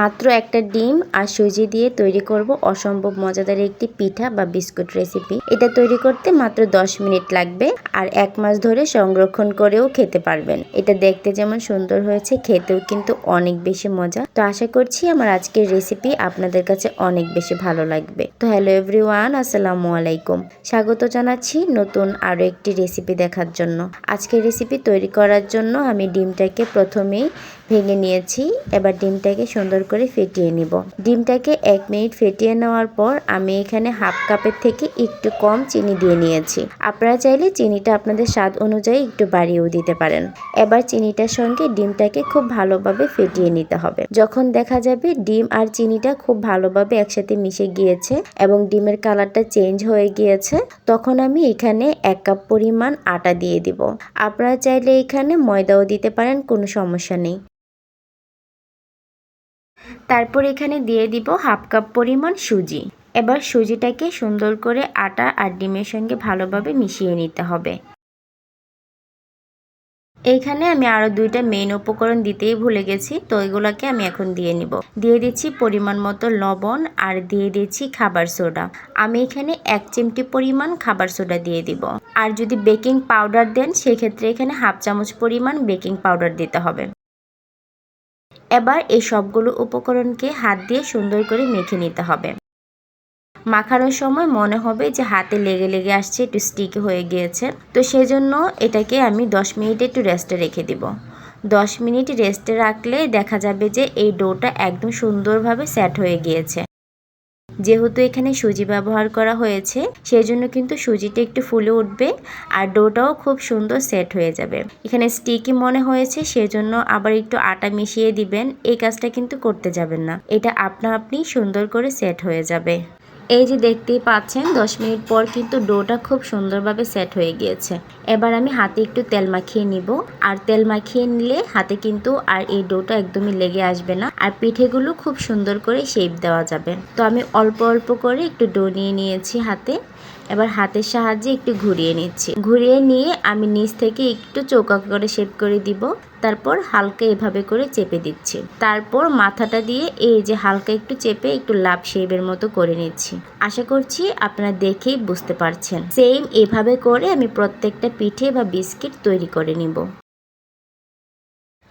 মাত্র একটা ডিম আর সুজি দিয়ে তৈরি করব অসম্ভব মজাদার একটি পিঠা বা বিস্কুট রেসিপি এটা তৈরি করতে মাত্র 10 মিনিট লাগবে আর এক মাস ধরে সংরক্ষণ করেও খেতে পারবেন। এটা দেখতে যেমন সুন্দর হয়েছে, খেতেও কিন্তু অনেক বেশি মজা। তো আশা করছি আমার আজকের রেসিপি আপনাদের কাছে অনেক বেশি ভালো লাগবে। তো হ্যালো এভরিওয়ান আসসালামু আলাইকুম। স্বাগত জানাচ্ছি নতুন আরও একটি রেসিপি দেখার জন্য। আজকের রেসিপি তৈরি করার জন্য আমি ডিমটাকে প্রথমেই ভেঙে নিয়েছি। এবার ডিমটাকে সুন্দর করে ফেটিয়ে নিব। ডিমটাকে এক মিনিট ফেটিয়ে নেওয়ার পর আমি এখানে হাফ কাপের থেকে একটু কম চিনি দিয়ে নিয়েছি। আপনারা চাইলে চিনিটা আপনাদের স্বাদ অনুযায়ী একটু বাড়িয়েও দিতে পারেন। এবার চিনিটার সঙ্গে ডিমটাকে খুব ভালোভাবে ফেটিয়ে নিতে হবে। যখন দেখা যাবে ডিম আর চিনিটা খুব ভালোভাবে একসাথে মিশে গিয়েছে এবং ডিমের কালারটা চেঞ্জ হয়ে গিয়েছে, তখন আমি এখানে এক কাপ পরিমাণ আটা দিয়ে দিব। আপনারা চাইলে এখানে ময়দাও দিতে পারেন, কোনো সমস্যা নেই। তারপর এখানে দিয়ে দিব হাফ কাপ পরিমাণ সুজি। এবার সুজিটাকে সুন্দর করে আটা আর ডিমের সঙ্গে ভালোভাবে মিশিয়ে নিতে হবে। এইখানে আমি আরও দুইটা মেইন উপকরণ দিতেই ভুলে গেছি, তো এগুলোকে আমি এখন দিয়ে নিব। দিয়ে দিচ্ছি পরিমাণ মতো লবণ আর দিয়ে দিচ্ছি খাবার সোডা। আমি এখানে এক চিমটি পরিমাণ খাবার সোডা দিয়ে দিব। আর যদি বেকিং পাউডার দেন, সেক্ষেত্রে এখানে হাফ চামচ পরিমাণ বেকিং পাউডার দিতে হবে। এবার এই সবগুলো উপকরণকে হাত দিয়ে সুন্দর করে মেখে নিতে হবে। মাখানোর সময় মনে হবে যে হাতে লেগে লেগে আসছে, একটু স্টিক হয়ে গিয়েছে। তো সেজন্য এটাকে আমি 10 মিনিট একটু রেস্টে রেখে দিব। 10 মিনিট রেস্টে রাখলে দেখা যাবে যে এই ডোটা একদম সুন্দরভাবে সেট হয়ে গিয়েছে। যেহেতু এখানে সুজি ব্যবহার করা হয়েছে সেই জন্য কিন্তু সুজিটা একটু ফুলে উঠবে আর ডোটাও খুব সুন্দর সেট হয়ে যাবে। এখানে স্টিকি মনে হয়েছে, সেজন্য আবার একটু আটা মিশিয়ে দিবেন। এই কাজটা কিন্তু করতে যাবেন না। এটা আপনা আপনি সুন্দর করে সেট হয়ে যাবে। এই যে দেখতেই পাচ্ছেন 10 মিনিট পর কিন্তু ডোটা খুব সুন্দরভাবে সেট হয়ে গিয়েছে। এবার আমি হাতে একটু তেল মাখিয়ে নিব। আর তেল মাখিয়ে নিলে হাতে কিন্তু আর এই ডোটা একদমই লেগে আসবে না। আর পিঠেগুলো খুব সুন্দর করে শেপ দেওয়া যাবে। তো আমি অল্প অল্প করে একটু ডো নিয়ে নিয়েছি হাতে। এবার হাতের সাহায্যে একটু ঘুরিয়ে নিচ্ছি। ঘুরিয়ে নিয়ে আমি নিচ থেকে একটু চৌকা করে শেপ করে দিব। তারপর হালকা এভাবে করে চেপে দিচ্ছি। তারপর মাথাটা দিয়ে এই যে হালকা একটু চেপে একটু লাভ শেপের মতো করে নিচ্ছি। আশা করছি আপনারা দেখেই বুঝতে পারছেন। সেম এভাবে করে আমি প্রত্যেকটা পিঠে বা বিস্কিট তৈরি করে নিব।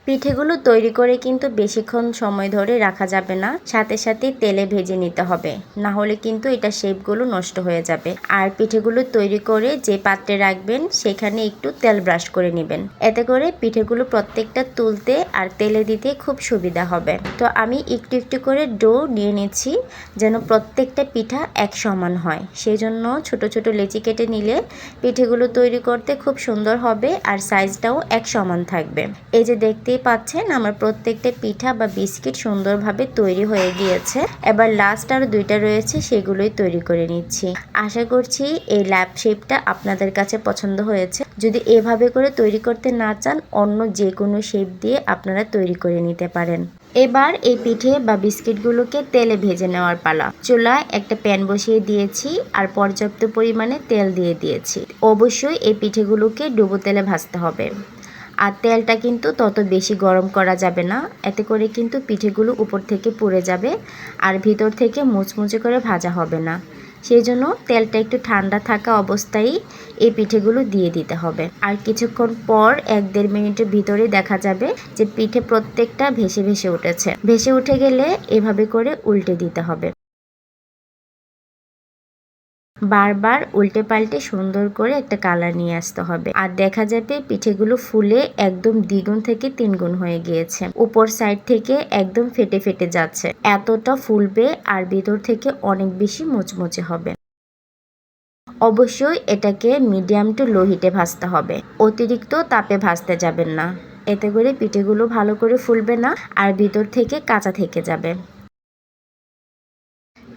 পিঠেগুলো তৈরি করে কিন্তু বেশিক্ষণ সময় ধরে রাখা যাবে না। সাথে সাথে তেলে ভেজে নিতে হবে। না হলে কিন্তু এটা শেপগুলো নষ্ট হয়ে যাবে। আর পিঠেগুলো তৈরি করে যে পাত্রে রাখবেন, সেখানে একটু তেল ব্রাশ করে নেবেন। এতে করে পিঠেগুলো প্রত্যেকটা তুলতে আর তেলে দিতে খুব সুবিধা হবে। তো আমি একটু একটু করে ডো নিয়ে নিচ্ছি যেন প্রত্যেকটা পিঠা এক সমান হয়। সেই জন্য ছোট ছোট লেচি কেটে নিলে পিঠেগুলো তৈরি করতে খুব সুন্দর হবে আর সাইজটাও এক সমান থাকবে। এই যে দেখতে দেখতেই পাচ্ছেন, আমার প্রত্যেকটা পিঠা বা বিস্কিট সুন্দরভাবে তৈরি হয়ে গিয়েছে। এবার লাস্ট আর দুইটা রয়েছে, সেগুলোই তৈরি করে নিচ্ছি। আশা করছি এই ল্যাপ শেপটা আপনাদের কাছে পছন্দ হয়েছে। যদি এভাবে করে তৈরি করতে না চান, অন্য যে কোনো শেপ দিয়ে আপনারা তৈরি করে নিতে পারেন। এবার এই পিঠে বা বিস্কিটগুলোকে তেলে ভেজে নেওয়ার পালা। চুলায় একটা প্যান বসিয়ে দিয়েছি আর পর্যাপ্ত পরিমাণে তেল দিয়ে দিয়েছি। অবশ্যই এই পিঠেগুলোকে ডুবো তেলে ভাজতে হবে। আর তেলটা কিন্তু তত বেশি গরম করা যাবে না। এতে করে কিন্তু পিঠেগুলো উপর থেকে পুড়ে যাবে আর ভিতর থেকে মুচমুচে করে ভাজা হবে না। সেই জন্য তেলটা একটু ঠান্ডা থাকা অবস্থায় এই পিঠেগুলো দিয়ে দিতে হবে। আর কিছুক্ষণ পর এক দেড় মিনিটের ভিতরে দেখা যাবে যে পিঠে প্রত্যেকটা ভেসে ভেসে উঠেছে। ভেসে উঠে গেলে এভাবে করে উল্টে দিতে হবে। বারবার উল্টে পাল্টে সুন্দর করে একটা কালার নিয়ে আসতে হবে। আর দেখা যাবে পিঠেগুলো ফুলে একদম দ্বিগুণ থেকে তিনগুণ হয়ে গিয়েছে। উপর সাইড থেকে একদম ফেটে ফেটে যাচ্ছে। এতটা ফুলবে আর ভিতর থেকে অনেক বেশি মুচমুচে হবে। অবশ্যই এটাকে মিডিয়াম টু লো হিটে ভাজতে হবে। অতিরিক্ত তাপে ভাজতে যাবেন না। এতে করে পিঠেগুলো ভালো করে ফুলবে না আর ভিতর থেকে কাঁচা থেকে যাবে।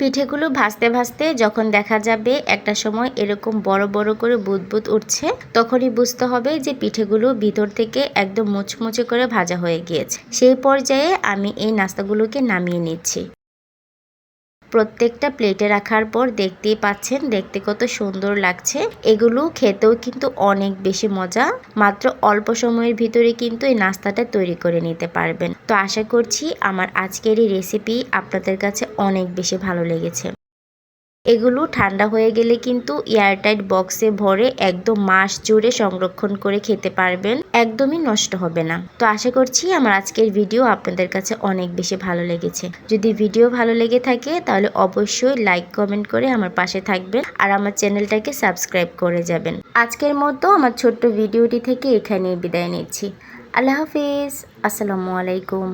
পিঠেগুলো ভাজতে ভাসতে যখন দেখা যাবে একটা সময় এরকম বড় বড় করে বুদবুদ উঠছে, তখনই বুঝতে হবে যে পিঠেগুলো ভিতর থেকে একদম মুচমুচে করে ভাজা হয়ে গিয়েছে। সেই পর্যায়ে আমি এই নাস্তাগুলোকে নামিয়ে নিচ্ছি। প্রত্যেকটা প্লেটে রাখার পর দেখতেই পাচ্ছেন, দেখতে কত সুন্দর লাগছে। এগুলো খেতেও কিন্তু অনেক বেশি মজা। মাত্র অল্প সময়ের ভিতরে কিন্তু এই নাস্তাটা তৈরি করে নিতে পারবেন। তো আশা করছি আমার আজকের এই রেসিপি আপনাদের কাছে অনেক বেশি ভালো লেগেছে। এগুলো ঠান্ডা হয়ে গেলে কিন্তু এয়ারটাইট বক্সে ভরে একদম মাস জুড়ে সংরক্ষণ করে খেতে পারবেন, একদমই নষ্ট হবে না। তো আশা করছি আমার আজকের ভিডিও আপনাদের কাছে অনেক বেশি ভালো লেগেছে। যদি ভিডিও ভালো লেগে থাকে তাহলে অবশ্যই লাইক, কমেন্ট করে আমার পাশে থাকবেন আর আমার চ্যানেলটাকে সাবস্ক্রাইব করে যাবেন। আজকের মতো আমার ছোট্ট ভিডিওটি থেকে এখানেই বিদায় নিচ্ছি। আল্লাহ হাফিজ। আসসালামু আলাইকুম।